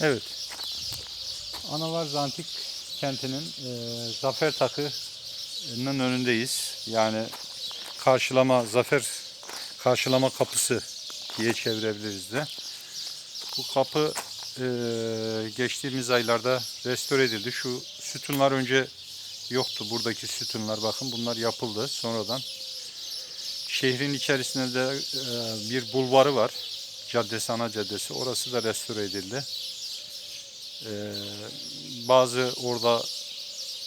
Evet. Anavarz Antik kentinin e, Zafer Takı'nın önündeyiz. Yani karşılama, Zafer karşılama kapısı diye çevirebiliriz de. Bu kapı e, geçtiğimiz aylarda restore edildi. Şu sütunlar önce yoktu. Buradaki sütunlar bakın bunlar yapıldı sonradan. Şehrin içerisinde de e, bir bulvarı var. Caddesi, ana caddesi. Orası da restore edildi. Ee, bazı orada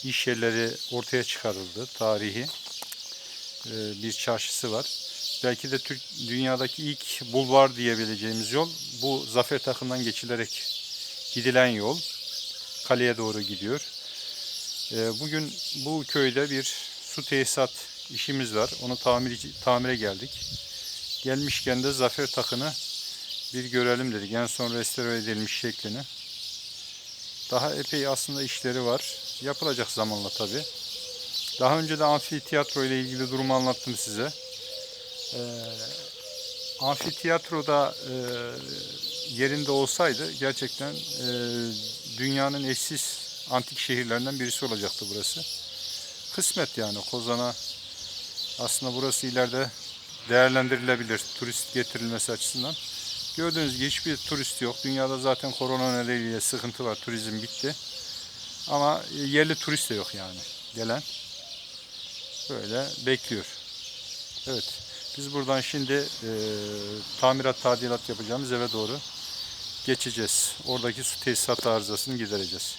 iş yerleri ortaya çıkarıldı. Tarihi Ee, bir çarşısı var. Belki de Türk dünyadaki ilk bulvar diyebileceğimiz yol bu Zafer Takı'ndan geçilerek gidilen yol. Kaleye doğru gidiyor. Ee, bugün bu köyde bir su tesisat işimiz var. Onu tamir, tamire geldik. Gelmişken de Zafer Takı'nı bir görelim dedik. En son restore edilmiş şeklini. Daha epey aslında işleri var. Yapılacak zamanla tabi. Daha önce de amfiteyatro ile ilgili durumu anlattım size. Ee, amfitiyatroda e, yerinde olsaydı gerçekten e, dünyanın eşsiz antik şehirlerinden birisi olacaktı burası. Kısmet yani Kozan'a aslında burası ileride değerlendirilebilir turist getirilmesi açısından. Gördüğünüz gibi hiçbir turist yok. Dünyada zaten korona nedeniyle sıkıntı var. Turizm bitti. Ama yerli turist de yok yani. Gelen böyle bekliyor. Evet. Biz buradan şimdi e, tamirat tadilat yapacağımız eve doğru geçeceğiz. Oradaki su tesisatı arızasını gidereceğiz.